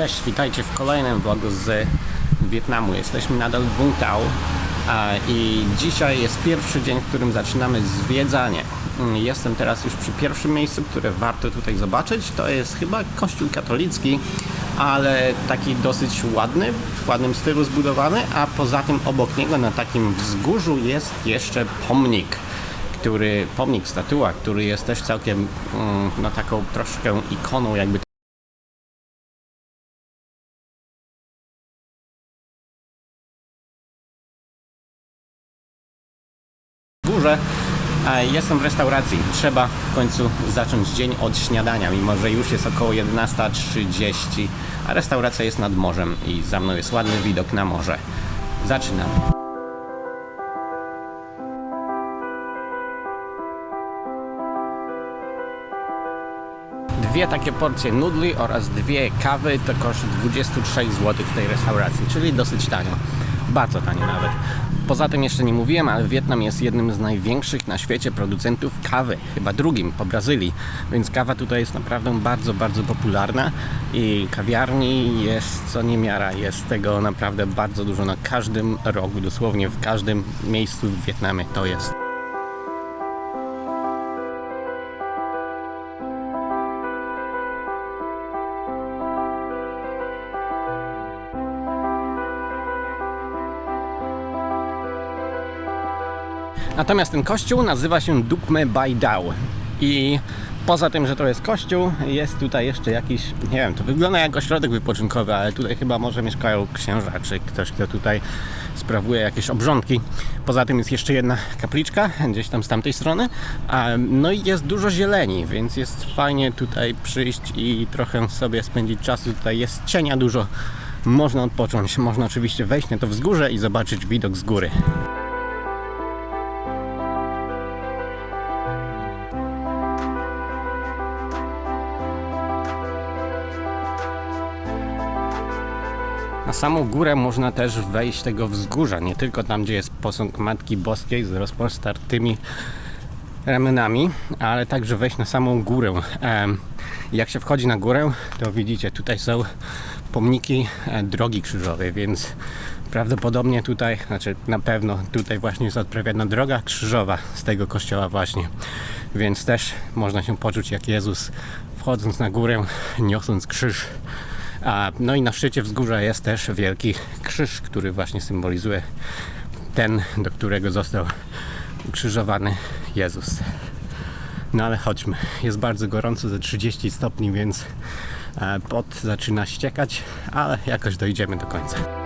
Cześć, witajcie w kolejnym vlogu z Wietnamu. Jesteśmy nadal w Vung Tau i dzisiaj jest pierwszy dzień, w którym zaczynamy zwiedzanie. Mm, Jestem teraz już przy pierwszym miejscu, które warto tutaj zobaczyć. To jest chyba kościół katolicki, ale taki dosyć ładny, w ładnym stylu zbudowany, a poza tym obok niego na takim wzgórzu jest jeszcze pomnik który, pomnik, statua, który jest też całkiem mm, no, taką troszkę ikoną jakby Jestem w restauracji. Trzeba w końcu zacząć dzień od śniadania, mimo że już jest około 11.30, a restauracja jest nad morzem i za mną jest ładny widok na morze. Zaczynamy. Dwie takie porcje nudli oraz dwie kawy to koszt 26 zł w tej restauracji, czyli dosyć tanio. Bardzo tanio nawet. Poza tym jeszcze nie mówiłem, ale Wietnam jest jednym z największych na świecie producentów kawy, chyba drugim po Brazylii, więc kawa tutaj jest naprawdę bardzo, bardzo popularna i kawiarni jest co niemiara, jest tego naprawdę bardzo dużo na każdym rogu, dosłownie w każdym miejscu w Wietnamie to jest. Natomiast ten kościół nazywa się Dukme Bai Dao i poza tym, że to jest kościół, jest tutaj jeszcze jakiś, nie wiem, to wygląda jak ośrodek wypoczynkowy, ale tutaj chyba może mieszkają księża, czy ktoś, kto tutaj sprawuje jakieś obrządki. Poza tym jest jeszcze jedna kapliczka, gdzieś tam z tamtej strony. No i jest dużo zieleni, więc jest fajnie tutaj przyjść i trochę sobie spędzić czas. Tutaj jest cienia dużo, można odpocząć. Można oczywiście wejść na to wzgórze i zobaczyć widok z góry. Na samą górę można też wejść tego wzgórza, nie tylko tam, gdzie jest posąg Matki Boskiej z rozpostartymi ramionami, ale także wejść na samą górę. Jak się wchodzi na górę, to widzicie, tutaj są pomniki e, drogi krzyżowej, więc prawdopodobnie tutaj, znaczy na pewno tutaj właśnie jest odprawiana droga krzyżowa z tego kościoła właśnie. Więc też można się poczuć jak Jezus wchodząc na górę, niosąc krzyż. No i na szczycie wzgórza jest też wielki krzyż, który właśnie symbolizuje ten, do którego został ukrzyżowany Jezus. No ale chodźmy. Jest bardzo gorąco, ze 30 stopni, więc e, pot zaczyna ściekać, ale jakoś dojdziemy do końca.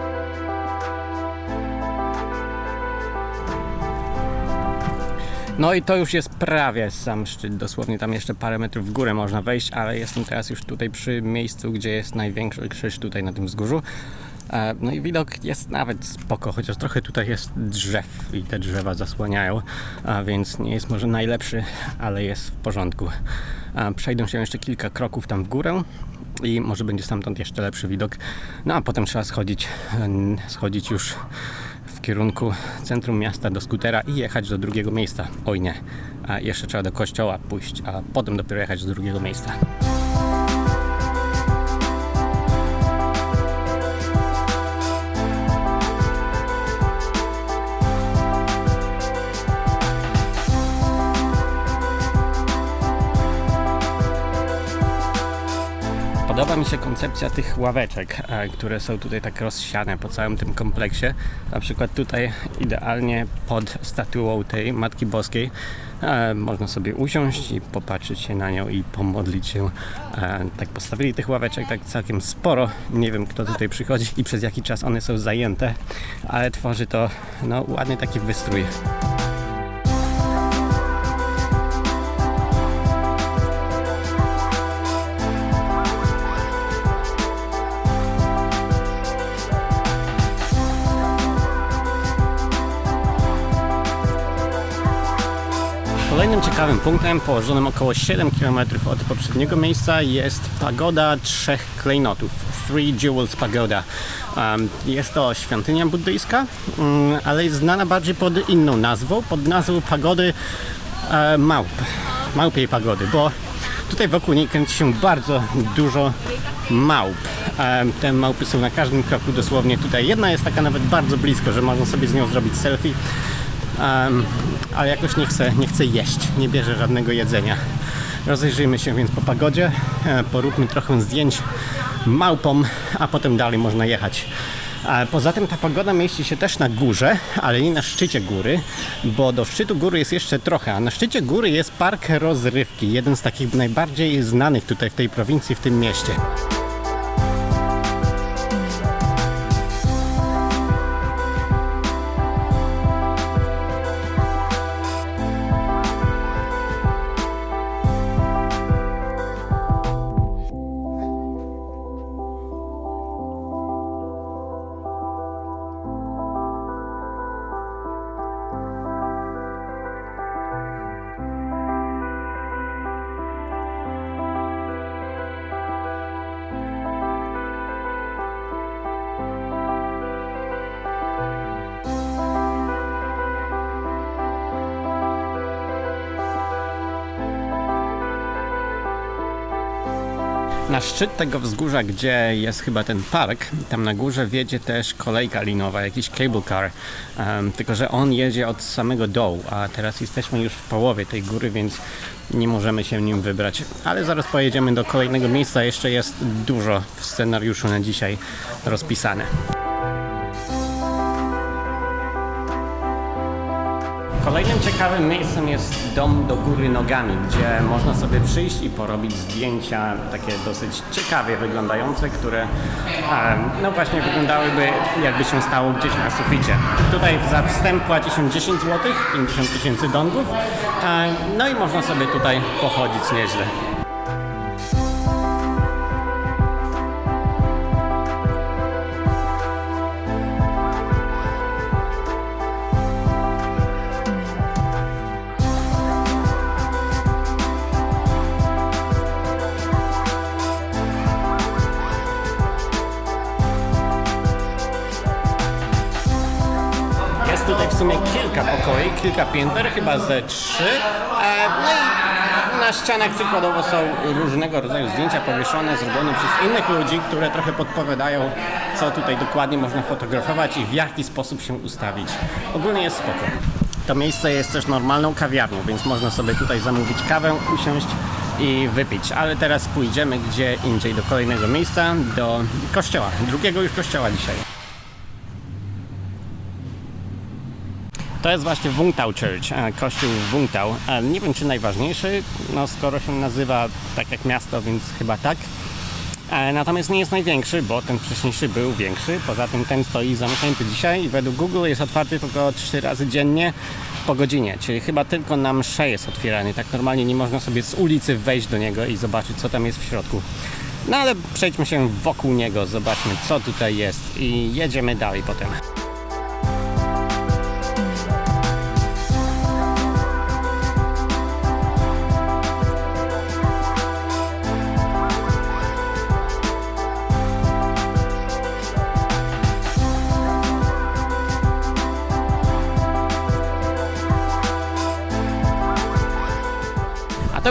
No i to już jest prawie sam szczyt, dosłownie tam jeszcze parę metrów w górę można wejść, ale jestem teraz już tutaj przy miejscu, gdzie jest największy krzyż tutaj na tym wzgórzu. E, No i widok jest nawet spoko, chociaż trochę tutaj jest drzew i te drzewa zasłaniają, więc nie jest może najlepszy, ale jest w porządku. A Przejdę się jeszcze kilka kroków tam w górę i może będzie stamtąd jeszcze lepszy widok. No a potem trzeba schodzić, schodzić już kierunku centrum miasta do skutera i jechać do drugiego miejsca. Oj nie, a jeszcze trzeba do kościoła pójść, a potem dopiero jechać do drugiego miejsca. Mi się koncepcja tych ławeczek, e, które są tutaj tak rozsiane po całym tym kompleksie. Na przykład tutaj idealnie pod statuą tej Matki Boskiej e, można sobie usiąść i popatrzeć się na nią i pomodlić się. E, tak postawili tych ławeczek tak całkiem sporo. Nie wiem kto tutaj przychodzi i przez jaki czas one są zajęte, ale tworzy to no, ładny taki wystrój. Kolejnym ciekawym punktem, położonym około 7 km od poprzedniego miejsca, jest pagoda trzech klejnotów. Three Jewels Pagoda. Jest to świątynia buddyjska, um, ale jest znana bardziej pod inną nazwą, pod nazwą pagody e, małp, małpiej pagody, bo tutaj wokół niej kręci się bardzo dużo małp. Te małpy są na każdym kroku dosłownie tutaj. Jedna jest taka nawet bardzo blisko, że można sobie z nią zrobić selfie. Em, ale jakoś nie chce, nie chce jeść, nie bierze żadnego jedzenia. Rozejrzyjmy się więc po pagodzie, e, poróbmy trochę zdjęć małpom, a potem dalej można jechać. A Poza tym ta pagoda mieści się też na górze, ale nie na szczycie góry, bo do szczytu góry jest jeszcze trochę, a na szczycie góry jest park rozrywki, jeden z takich najbardziej znanych tutaj w tej prowincji, w tym mieście. Na szczyt tego wzgórza, gdzie jest chyba ten park, tam na górze wiedzie też kolejka linowa, jakiś cable car. Em, tylko, że on jedzie od samego dołu, a teraz jesteśmy już w połowie tej góry, więc nie możemy się nim wybrać. Ale zaraz pojedziemy do kolejnego miejsca. Jeszcze jest dużo w scenariuszu na dzisiaj rozpisane. Kolejnym ciekawym miejscem jest dom do góry nogami, gdzie można sobie przyjść i porobić zdjęcia takie dosyć ciekawie wyglądające, które e, no właśnie wyglądałyby jakby się stało gdzieś na suficie. Tutaj za wstęp płaci się 10 zł, 50 tysięcy dongów, e, no i można sobie tutaj pochodzić nieźle. Jest tutaj w sumie kilka pokoi, kilka pięter, chyba ze trzy. E, No i na ścianach przykładowo są różnego rodzaju zdjęcia powieszone, zrobione przez innych ludzi, które trochę podpowiadają, co tutaj dokładnie można fotografować i w jaki sposób się ustawić. Ogólnie jest spoko. To miejsce jest też normalną kawiarnią, więc można sobie tutaj zamówić kawę, usiąść i wypić. Ale teraz pójdziemy gdzie indziej do kolejnego miejsca, do kościoła, drugiego już kościoła dzisiaj. To jest właśnie Wungtao Church, e, kościół w Wungtao. E, Nie wiem czy najważniejszy, no skoro się nazywa tak jak miasto, więc chyba tak. E, Natomiast nie jest największy, bo ten wcześniejszy był większy. Poza tym ten stoi zamknięty dzisiaj i według Google jest otwarty tylko 3 razy dziennie po godzinie, czyli chyba tylko na msze jest otwierany. Tak normalnie nie można sobie z ulicy wejść do niego i zobaczyć co tam jest w środku. No ale przejdźmy się wokół niego, zobaczmy co tutaj jest i jedziemy dalej potem.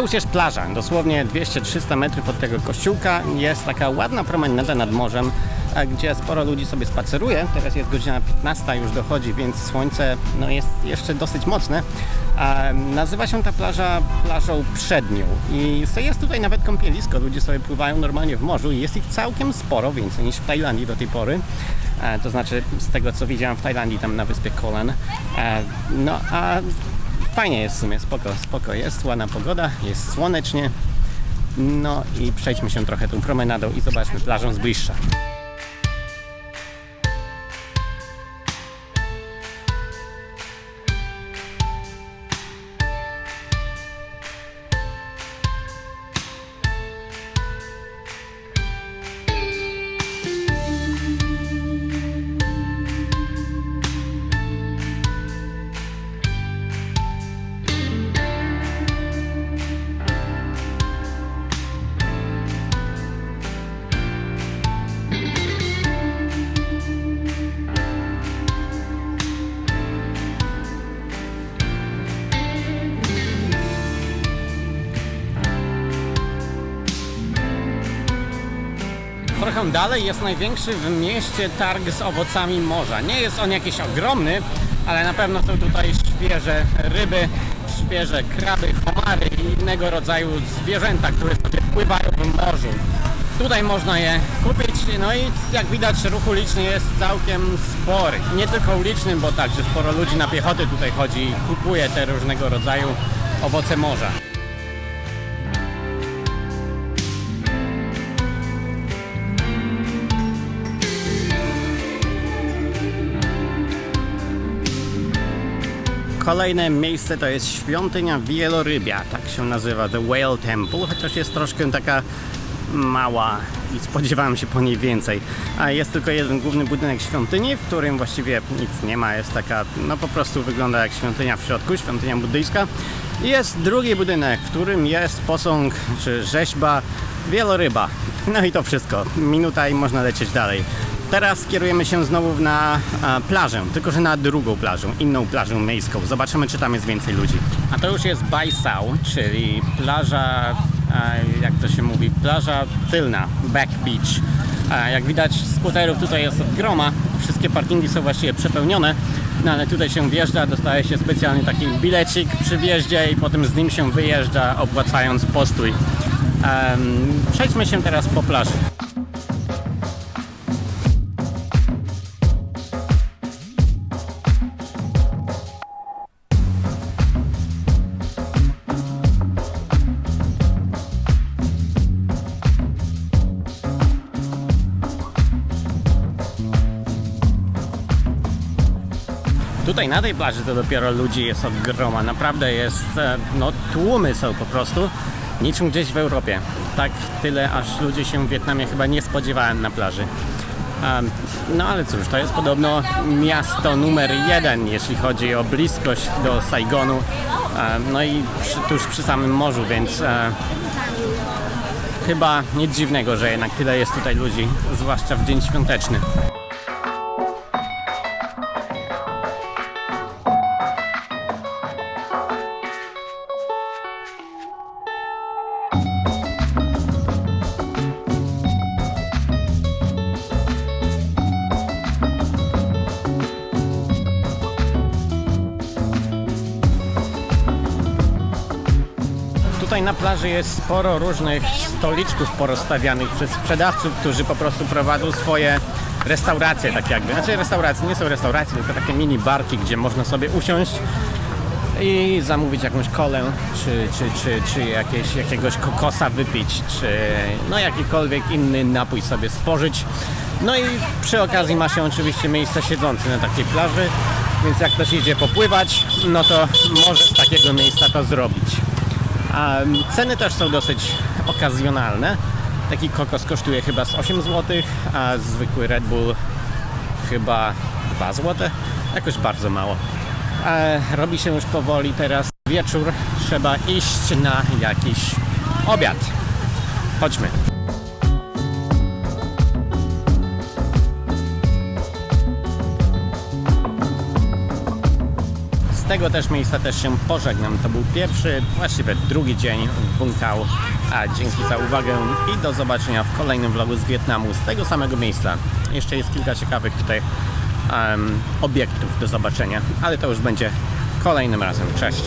Już jest plaża, dosłownie 200-300 metrów od tego kościółka. Jest taka ładna promenada nad morzem, a gdzie sporo ludzi sobie spaceruje. Teraz jest godzina 15, już dochodzi, więc słońce no, jest jeszcze dosyć mocne. A nazywa się ta plaża plażą przednią i jest tutaj nawet kąpielisko. Ludzie sobie pływają normalnie w morzu i jest ich całkiem sporo, więcej niż w Tajlandii do tej pory. E, to znaczy z tego co widziałem w Tajlandii, tam na wyspie Kolan. E, no a Fajnie jest w sumie, spoko, spoko jest, ładna pogoda, jest słonecznie. No i przejdźmy się trochę tą promenadą i zobaczmy plażą z bliższa. Dalej jest największy w mieście targ z owocami morza. Nie jest on jakiś ogromny, ale na pewno są tutaj świeże ryby, świeże kraby, homary i innego rodzaju zwierzęta, które sobie pływają w morzu. Tutaj można je kupić, no i jak widać ruch uliczny jest całkiem spory. Nie tylko uliczny, bo także sporo ludzi na piechoty tutaj chodzi i kupuje te różnego rodzaju owoce morza. Kolejne miejsce to jest świątynia wielorybia, tak się nazywa, The Whale Temple, chociaż jest troszkę taka mała i spodziewałem się po niej więcej. A jest tylko jeden główny budynek świątyni, w którym właściwie nic nie ma, jest taka, no po prostu wygląda jak świątynia w środku, świątynia buddyjska. I jest drugi budynek, w którym jest posąg czy rzeźba wieloryba. No i to wszystko. Minuta i można lecieć dalej. Teraz kierujemy się znowu na plażę, tylko że na drugą plażę, inną plażę miejską. Zobaczymy, czy tam jest więcej ludzi. A to już jest Baisao, czyli plaża, jak to się mówi, plaża tylna, back beach. Jak widać, skuterów tutaj jest od groma. Wszystkie parkingi są właściwie przepełnione, no ale tutaj się wjeżdża, dostaje się specjalny taki bilecik przy wjeździe i potem z nim się wyjeżdża, opłacając postój. Przejdźmy się teraz po plaży. Tutaj na tej plaży to dopiero ludzi jest od groma. Naprawdę jest, e, no tłumy są po prostu, niczym gdzieś w Europie. Tak tyle, aż ludzie się w Wietnamie chyba nie spodziewałem na plaży. No ale cóż, to jest podobno miasto numer jeden, jeśli chodzi o bliskość do Saigonu. No i przy, tuż przy samym morzu, więc e, chyba nic dziwnego, że jednak tyle jest tutaj ludzi, zwłaszcza w dzień świąteczny. Tutaj na plaży jest sporo różnych stoliczków porozstawianych przez sprzedawców, którzy po prostu prowadzą swoje restauracje, tak jakby. Znaczy restauracje, nie są restauracje, tylko takie mini barki, gdzie można sobie usiąść i zamówić jakąś kolę, czy, czy, czy, czy jakieś, jakiegoś kokosa wypić, czy no jakikolwiek inny napój sobie spożyć. No i przy okazji ma się oczywiście miejsce siedzące na takiej plaży, więc jak ktoś idzie popływać, no to może z takiego miejsca to zrobić. A ceny też są dosyć okazjonalne. Taki kokos kosztuje chyba z 8 zł, a zwykły Red Bull chyba 2 zł. Jakoś bardzo mało. Robi się już powoli teraz wieczór. Trzeba iść na jakiś obiad. Chodźmy. Z tego też miejsca też się pożegnam. To był pierwszy, właściwie drugi dzień w Bunkał. A dzięki za uwagę i do zobaczenia w kolejnym vlogu z Wietnamu z tego samego miejsca. Jeszcze jest kilka ciekawych tutaj obiektów do zobaczenia, ale to już będzie kolejnym razem. Cześć!